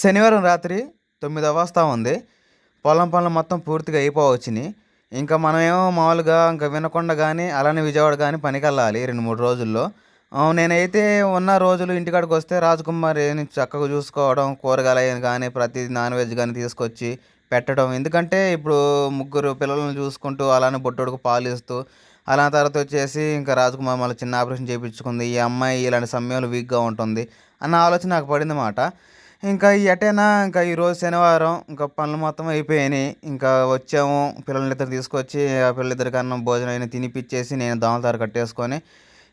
శనివారం రాత్రి తొమ్మిదవ అవస్థ ఉంది. పొలం పనులు మొత్తం పూర్తిగా అయిపోవచ్చినాయి ఇంకా మనమేమో మామూలుగా ఇంకా వినకుండా కానీ అలానే విజయవాడ కానీ పనికి వెళ్ళాలి రెండు మూడు రోజుల్లో. నేనైతే ఉన్న రోజులు ఇంటికాడికి వస్తే రాజకుమారిని చక్కగా చూసుకోవడం కూరగాయలు కానీ ప్రతి నాన్ వెజ్ కానీ తీసుకొచ్చి పెట్టడం. ఎందుకంటే ఇప్పుడు ముగ్గురు పిల్లలను చూసుకుంటూ అలానే బొట్టుడుకు పాలు ఇస్తూ అలా తర్వాత వచ్చేసి ఇంకా రాజకుమార్ మళ్ళీ చిన్న ఆపరేషన్ చేయించుకుంది ఈ అమ్మాయి ఇలాంటి సమయంలో వీక్గా ఉంటుంది అన్న ఆలోచన నాకు పడింది మాట. ఇంకా ఈ ఎటైనా ఇంకా ఈరోజు శనివారం ఇంకా పనులు మొత్తం అయిపోయినాయి. ఇంకా వచ్చాము పిల్లలిద్దరు తీసుకొచ్చి ఆ పిల్లలిద్దరికి అన్నం భోజనం అయినా తినిపించేసి నేను దోమలతారు కట్టేసుకొని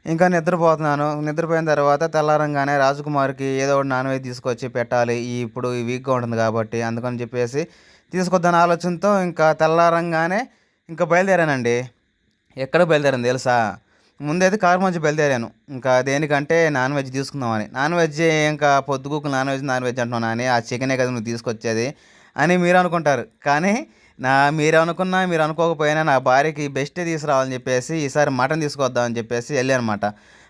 ఇంకా నిద్రపోతున్నాను. నిద్రపోయిన తర్వాత తెల్లారంగానే రాజకుమార్కి ఏదో ఒకటి నాన్ వెజ్ తీసుకొచ్చి పెట్టాలి. ఈ ఇప్పుడు ఈ వీక్గా ఉంటుంది కాబట్టి అందుకని చెప్పేసి తీసుకొద్దాని ఆలోచనతో ఇంకా తెల్లారంగానే ఇంకా బయలుదేరానండి. ఎక్కడ బయలుదేరాను తెలుసా? ముందైతే కారు మంచి బయలుదేరాను. ఇంకా దేనికంటే నాన్ వెజ్ తీసుకుందామని. నాన్ వెజ్ ఇంకా పొద్దుగుకు నాన్ వెజ్ నాన్ వెజ్ అంటున్నాను అని ఆ చికెనే కదా నువ్వు తీసుకొచ్చేది అని మీరు అనుకుంటారు. కానీ నా మీరు అనుకున్నా మీరు అనుకోకపోయినా నా భార్యకి బెస్టే తీసుకురావాలని చెప్పేసి ఈసారి మటన్ తీసుకొద్దామని చెప్పేసి వెళ్ళానమాట.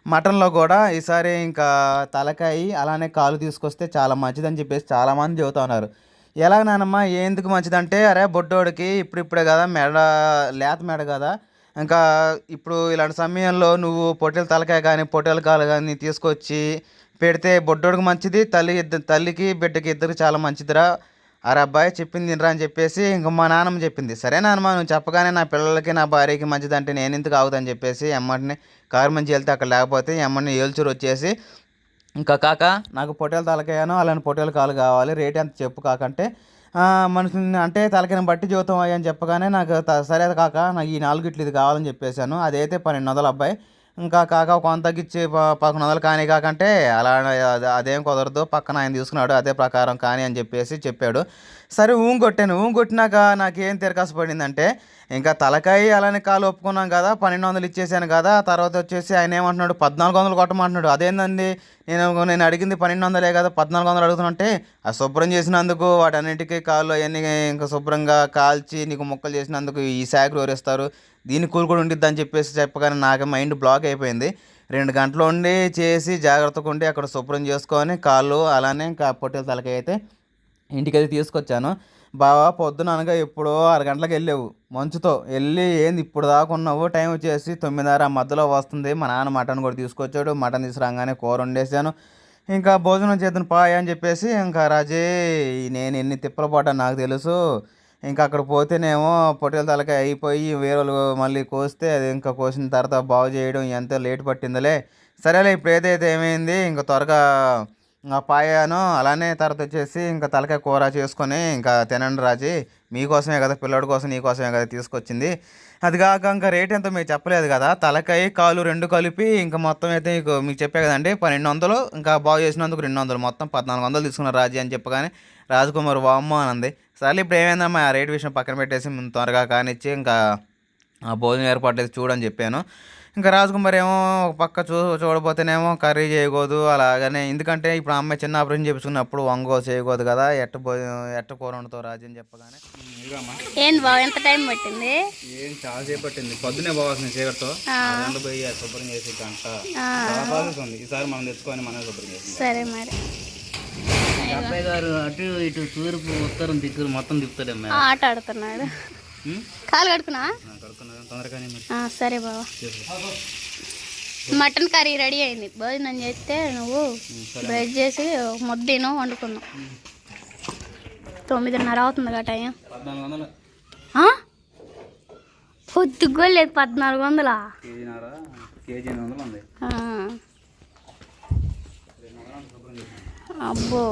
మటన్లో కూడా ఈసారి ఇంకా తలకాయ అలానే కాలు తీసుకొస్తే చాలా మంచిదని చెప్పేసి చాలామంది చెబుతా ఉన్నారు. ఎలా నానమ్మ? ఎందుకు మంచిదంటే అరే బొడ్డోడికి ఇప్పుడిప్పుడే కదా మెడ లేత మెడ కదా. ఇంకా ఇప్పుడు ఇలాంటి సమయంలో నువ్వు పొట్టెల తలకాయ కానీ పొట్టెల కాలు కానీ తీసుకొచ్చి పెడితే బొడ్డోడికి మంచిది తల్లి ఇద్దరు తల్లికి బిడ్డకి ఇద్దరికి చాలా మంచిదిరా. అరే అబ్బాయి చెప్పింది తినరా అని చెప్పేసి ఇంక మా నాన్నమ్మ చెప్పింది. సరే నాన్నమ్మ నువ్వు చెప్పగానే నా పిల్లలకి నా భార్యకి మంచిదంటే నేను ఎందుకు ఆగుదని చెప్పేసి ఎమ్మటిని కారు మంచి వెళ్తే అక్కడ లేకపోతే ఎమ్మటిని ఏల్చూరు వచ్చేసి ఇంకా కాక నాకు పొట్టేల తలకాయను అలాంటి పొట్టేల కాలు కావాలి. రేట్ ఎంత చెప్పు కాకంటే మనుషుల్ని అంటే తలకిన బట్టి జీవితం అయ్యని అని చెప్పగానే నాకు త- సరే కాక నాకు ఈ నాలుగు ఇట్లు ఇది కావాలని చెప్పేశాను. అదైతే పన్నెండు వందలు అబ్బాయి. ఇంకా కాక కొంత తగ్గించి ప- పదకొండు వందలు కానీ కాకంటే అలా అదేం కుదరదు. పక్కన ఆయన తీసుకున్నాడు అదే ప్రకారం కానీ అని చెప్పేసి చెప్పాడు. సరే ఊం కొట్టాను. ఊం కొట్టినాక నాకేం తిరకాసు పడిందంటే ఇంకా తలకాయ అలానే కాలు ఒప్పుకున్నాం కదా పన్నెండు వందలు ఇచ్చేసాను కదా తర్వాత వచ్చేసి ఆయన ఏమంటున్నాడు పద్నాలుగు వందలు కొట్టమంటున్నాడు. అదేందండి? నేను నేను అడిగింది పన్నెండు వందలే కదా పద్నాలుగు వందలు అడుగుతున్నంటే ఆ శుభ్రం చేసినందుకు వాటన్నిటికీ కాళ్ళు అవన్నీ ఇంకా శుభ్రంగా కాల్చి నీకు ముక్కలు చేసినందుకు ఈ శాఖలు వరిస్తారు దీని కూలి కూడా ఉండిద్ది అని చెప్పేసి చెప్పగానే నాకు మైండ్ బ్లాక్ అయిపోయింది. రెండు గంటలు ఉండి చేసి జాగ్రత్తగా ఉండి అక్కడ శుభ్రం చేసుకొని కాళ్ళు అలానే ఇంకా పొట్టెల తలకాయ అయితే ఇంటికి వెళ్ళి తీసుకొచ్చాను. బావా పొద్దున అనగా ఎప్పుడో అరగంటలకు వెళ్ళావు. మంచుతో వెళ్ళి ఏంది ఇప్పుడు దాకా ఉన్నావు? టైం వచ్చేసి తొమ్మిదిన్నర మధ్యలో వస్తుంది. మా నాన్న మటన్ కూడా తీసుకొచ్చాడు. మటన్ తీసుకురాగానే కూర వండేసాను ఇంకా భోజనం చేద్దాం పాయ అని చెప్పేసి ఇంకా రాజే నేను ఎన్ని తిప్పలు పడ్డా నాకు తెలుసు. ఇంకా అక్కడ పోతేనేమో పొట్టెలు తలకాయ అయిపోయి వేరే వాళ్ళు మళ్ళీ కోస్తే అది ఇంకా కోసిన తర్వాత బాగు చేయడం ఎంత లేట్ పట్టిందిలే. సరేలే ఇప్పుడు ఏదైతే ఏమైంది ఇంకా త్వరగా పాయాను అలానే తర్వాత వచ్చేసి ఇంకా తలకాయ కూర చేసుకొని ఇంకా తినండి రాజీ. మీకోసమే కదా పిల్లడి కోసం నీకోసమే కదా తీసుకొచ్చింది. అది కాక ఇంకా రేట్ ఎంతో మీరు చెప్పలేదు కదా తలకాయ కాలు రెండు కలిపి ఇంకా మొత్తం అయితే మీకు మీకు చెప్పే కదండి పన్నెండు వందలు ఇంకా బాగు చేసినందుకు రెండు వందలు మొత్తం పద్నాలుగు వందలు తీసుకున్నారు రాజీ అని చెప్పగానే రాజకుమార్ వామ్మ అని సరే ఇప్పుడు ఏమైందమ్మా ఆ రేట్ విషయం పక్కన పెట్టేసి ముందు త్వరగా కానిచ్చి ఇంకా ఆ భోజనం ఏర్పాటు అయితే చూడని చెప్పాను. ఇంకా రాజకుమార్ ఏమో ఒక పక్క చూ చూడబోతేనేమో కర్రీ చేయకూడదు అలాగనే. ఎందుకంటే ఇప్పుడు అమ్మాయి చిన్న ఆపరేషన్ చేపించుకున్నప్పుడు వంగో చేయకూడదు కదా ఎట్ట ఎట్ట కూర వండుతావు రాజు అని చెప్పగానే. ఏంది బావ ఎంత టైం పట్టింది? ఏం చాలా సేపు పట్టింది. పొద్దునే పోవాల్సింది చీకటితో. పోయి శుభ్రం చేసి గంట. ఆ, చాలా ప్రాసెస్ ఉంది ఈసారి మనం తెచ్చుకొని మనం శుభ్రం చేసింది సరే మరి. అబ్బాయి గారు అటు ఇటు తూర్పు ఉత్తరం దిక్కులు మొత్తం తిప్పుతాడమ్మా ఆ, ఆట ఆడుతున్నాడు. కాలు కడుకున్నా సరే బావ. మటన్ కర్రీ రెడీ అయింది. భోజనం చేస్తే నువ్వు బ్రష్ చేసి ఒక ముద్ద తిను వండుకుందాం. తొమ్మిదిన్నర అవుతుంది కదా టైం? పొద్దుగా లేదు పద్నాలుగు వందలా. అబ్బో.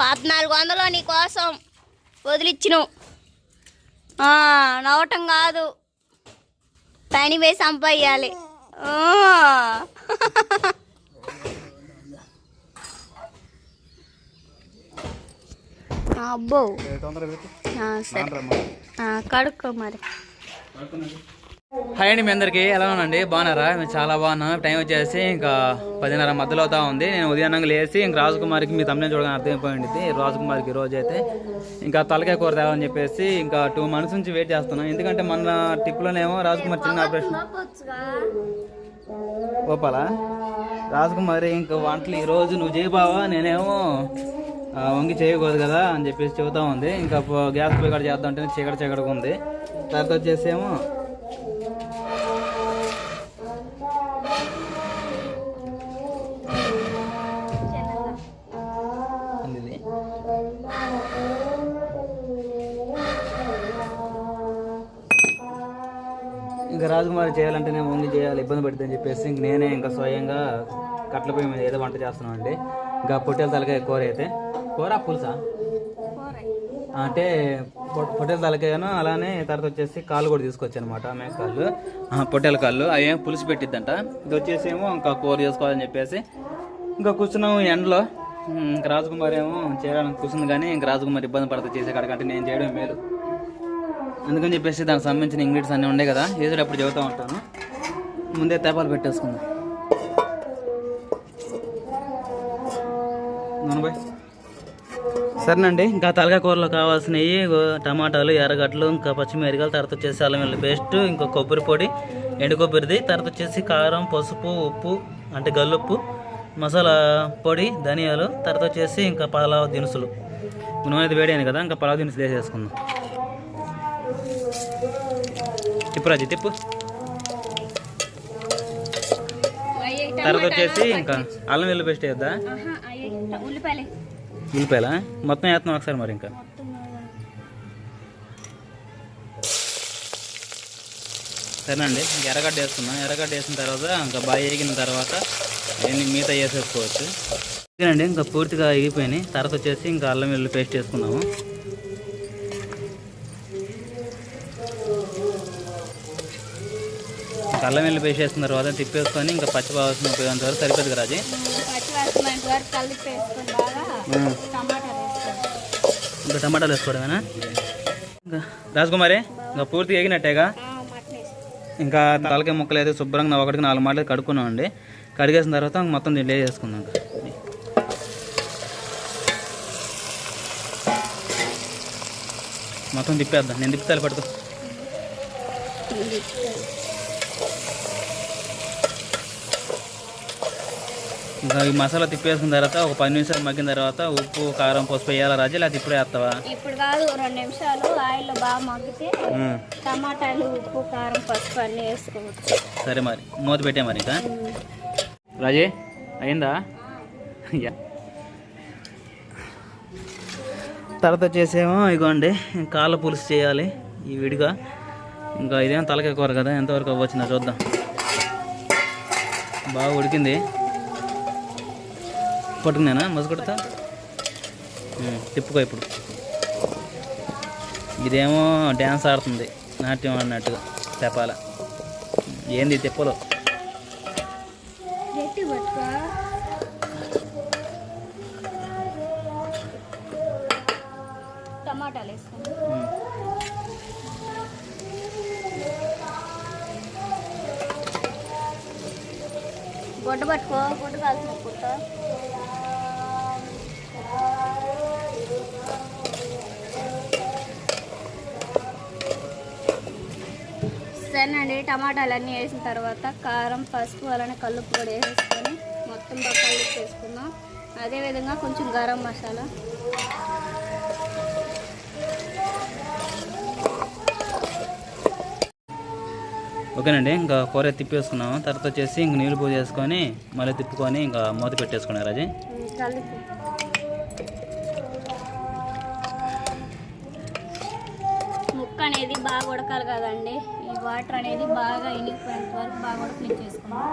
పద్నాలుగు వందలు నీ కోసం. వదిలిచ్చిను. నవ్వటం కాదు. పని వేసి సంపాయాలి అబ్బో. సరే. కడుక్కో మరి. హాయ్ అండి మీ అందరికీ. ఎలా ఉందండి బాగున్నారా? మేము చాలా బాగున్నాం. టైం వచ్చేసి ఇంకా పదిన్నర మధ్యలో అవుతా ఉంది. నేను ఉదయాన్నంగా లేచి ఇంకా రాజకుమారికి మీ తమిళ చూడగానే అర్థమైపోయింది. రాజకుమారికి ఈ రోజు అయితే ఇంకా తలకాయ కూర తేవాలని చెప్పేసి ఇంకా టూ మంత్స్ నుంచి వెయిట్ చేస్తున్నాం. ఎందుకంటే మన టిప్లోనేమో రాజకుమార్ చిన్న ఆపరేషన్ గోపాల రాజకుమారి ఇంకా వంటలు ఈ రోజు నువ్వు చేయి బావా నేనేమో వంగి చేయకూడదు కదా అని చెప్పేసి చెబుతా ఉంది. ఇంకా గ్యాస్ పోయి కూడా చేద్దాం అంటే చీకటి చీకటిగా ఉంది. తర్వాత వచ్చేసేమో ఇంకా రాజకుమారి చేయాలంటే నేను వంగి చేయాలి ఇబ్బంది పడుతుంది అని చెప్పేసి ఇంక నేనే ఇంకా స్వయంగా కట్ల పొయ్యి మీద ఏదో వంట చేస్తున్నాను అండి ఇంకా పొట్టేల తలకాయ కూర అయితే. కూర పులుసా? అంటే పొ- పొట్టేల తలకాయను అలానే తర్వాత వచ్చేసి కాళ్ళు కూడా తీసుకొచ్చాను అనమాట మేక కాళ్ళు. ఆ, పొట్టేల కాళ్ళు అవి ఏం పులుసు పెట్టిద్దంట. ఇది వచ్చేసి ఏమో ఇంకా కూర చేసుకోవాలని చెప్పేసి ఇంకా కూర్చున్నాము ఎండలో. ఇంకా రాజకుమారి ఏమో చేయడానికి కూర్చుంది కానీ ఇంకా రాజకుమారి ఇబ్బంది పడుతుంది చేసే కాడకంటే నేను చేయడం మేలు. అందుకని చెప్పేసి దానికి సంబంధించిన ఇంగ్రీడియంట్స్ అన్నీ ఉన్నాయి కదా వేసేటప్పుడు చెబుతూ ఉంటాను. ముందే తేపాలు పెట్టేసుకుందాం. బాయ్ సరేనండి ఇంకా తలకాయ కూరలో కావాల్సినవి టమాటాలు ఎర్రగడ్డలు ఇంకా పచ్చిమిరకాయలు తర్వాత వచ్చేసి అల్లం వెల్లుల్లి పేస్ట్ ఇంకా కొబ్బరి పొడి ఎండు కొబ్బరిది తర్వాత వచ్చేసి కారం పసుపు ఉప్పు అంటే గల్లుప్పు మసాలా పొడి ధనియాలు తర్వాత వచ్చేసి ఇంకా పలావ్ దినుసులు. నూనె అయితే కదా ఇంకా పలావ్ దినుసులు వేసేసుకుందాం. తిప్పు రాజు తిప్పు. తర్వాత వచ్చేసి ఇంకా అల్లం వెల్లుల్లి పేస్ట్ వేద్దా ఉల్లిపాయల? మొత్తం వేస్తున్నాం ఒకసారి మరి ఇంకా? సరేనండి ఎర్రగడ్డ వేసుకున్నాం ఎర్రగడ్డ వేసిన తర్వాత ఇంకా బాగా వేగిన తర్వాత అవన్నీ మిగతా వేసేసుకోవచ్చు. ఓకేనండి ఇంకా పూర్తిగా ఎగిపోయినాయి తర్వాత వచ్చేసి ఇంకా అల్లం వెల్లుల్లి పేస్ట్ వేసుకున్నాము అల్లం పేస్ట్ వేసుకున్న తర్వాత తిప్పేసుకొని ఇంకా పచ్చి వరకు సరిపోతుంది రాజీ? వరకు కలిపి వేసుకొని బాగా టమాటాలు వేసుకోవాలి. ఇంకా టమాటాలు వేసుకోవడమేనా? ఇంకా రాజకుమారి ఇంకా పూర్తిగా ఎగినట్టేగా ఇంకా తలకాయ ముక్కలు అయితే శుభ్రంగా ఒకటికి నాలుగు మాటలు కడుక్కున్నామండి. కడిగేసిన తర్వాత మొత్తం దీంట్లో వేసుకుందాం. మొత్తం తిప్పేద్దాం. నేను తిప్పుతాను పడుకో ఇంకా ఈ మసాలా తిప్పేసుకున్న తర్వాత ఒక పది నిమిషాలు మగ్గిన తర్వాత ఉప్పు కారం పసుపు వేయాలా రాజు? లేకపోతే ఇప్పుడే వేస్తావా? ఇప్పుడు కాదు రెండు నిమిషాలు ఆయిల్లో బాగా మగ్గితే. టమాటాలు ఉప్పు కారం పసుపు అన్నీ వేసుకోవచ్చు. సరే మరి మూత పెట్టే మరి ఇంకా? రాజే అయిందా? తర్వాత వచ్చేసేమో ఇగోండి కాళ్ళ పులుసు చేయాలి ఈ విడిగా. ఇంకా ఇదేం తలకాయ కూర కదా? ఎంతవరకు అవ్వచ్చిందో చూద్దాం. బాగా ఉడికింది. పట్టుకున్నానా మసుకొడతా తిప్పుకో ఇప్పుడు. ఇదేమో డ్యాన్స్ ఆడుతుంది. నాట్యం ఆడినట్టుగా తెపాల ఏంది తిప్పలో? గుడ్డ పట్టుకో గుడ్డ కాల్సిన పుట్ట సరేనండి టమాటాలు అన్నీ వేసిన తర్వాత కారం పసుపు అలానే కల్లుపు కూడా వేసేసుకొని మొత్తం బొక్కలు వేసుకుందాం అదేవిధంగా కొంచెం గరం మసాలా. ఓకేనండి ఇంకా కూర తిప్పేసుకున్నాము. తర్వాత వచ్చేసి ఇంక నీళ్ళు పూజ చేసుకొని మళ్ళీ తిప్పుకొని ఇంకా మూత పెట్టేసుకున్నారు కలిపి ముక్క అనేది బాగా ఉడకాలి కదండి. ఈ వాటర్ అనేది బాగా ఇనిగిపోయేంత వరకు బాగా ఉడకనిచ్చేసుకుందాం.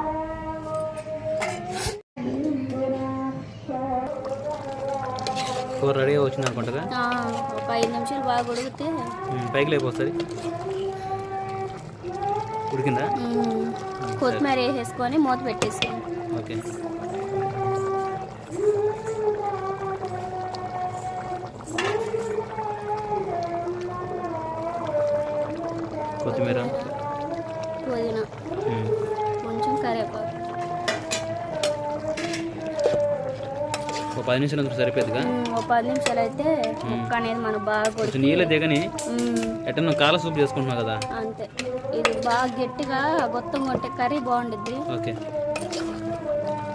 కూర రెడీ వచ్చింది అనుకుంటా ఆ, ఒక ఐదు నిమిషాలు బాగా ఉడికితే పైకి లేకపోతుంది ఉడికిందా? కొత్తిమీర వేసేసుకొని మూత పెట్టేసుకోండి ఓకే. కొత్తిమీర? పుదీనా. కొంచెం కరివేపాకు. ఒక పది నిమిషాలు సరిపోతుందిగా ఒక పది నిమిషాలు అయితే ముక్క అనేది మనకు బాగా కొంచెం నీళ్ళు దిగని మ్, ఎట్ట నువ్వు కాల సూప్ చేసుకుంటున్నావు కదా? అంతే. ఇది బాగా గట్టిగా గొత్తం కొట్టే కర్రీ బాగుండిద్ది. ఓకే.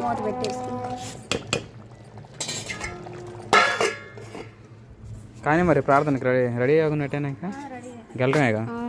మూత పెట్టేసుకుని కానీ మరి ప్రార్థనకి రెడీ రెడీ అవ్వకున్నట్టేనా ఇంకా? ఆ.